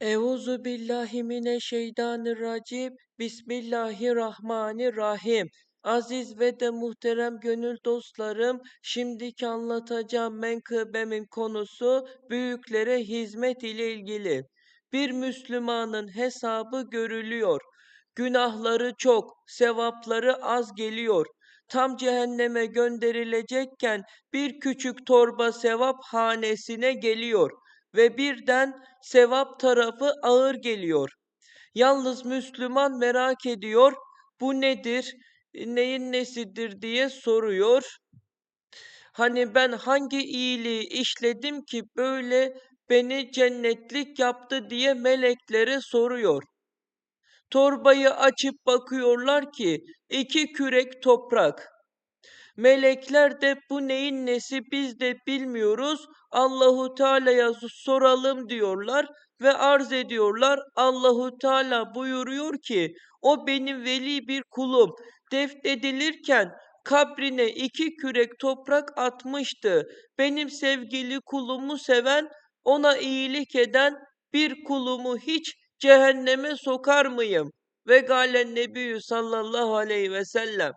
Euzu billahi mineşşeytanirracim. Bismillahirrahmanirrahim. Aziz ve de muhterem gönül dostlarım, şimdiki anlatacağım menkıbemin konusu büyüklere hizmet ile ilgili. Bir Müslümanın hesabı görülüyor. Günahları çok, sevapları az geliyor. Tam cehenneme gönderilecekken bir küçük torba sevap hanesine geliyor ve birden sevap tarafı ağır geliyor. Yalnız Müslüman merak ediyor, bu nedir, neyin nesidir diye soruyor. Hani ben hangi iyiliği işledim ki böyle beni cennetlik yaptı diye meleklere soruyor. Torbayı açıp bakıyorlar ki iki kürek toprak. Melekler de bu neyin nesi biz de bilmiyoruz. Allahu Teala'ya soralım diyorlar ve arz ediyorlar. Allahu Teala buyuruyor ki o benim veli bir kulum. Defnedilirken kabrine iki kürek toprak atmıştı. Benim sevgili kulumu seven, ona iyilik eden bir kulumu hiç cehenneme sokar mıyım? Ve galen nebiyyü sallallahu aleyhi ve sellem.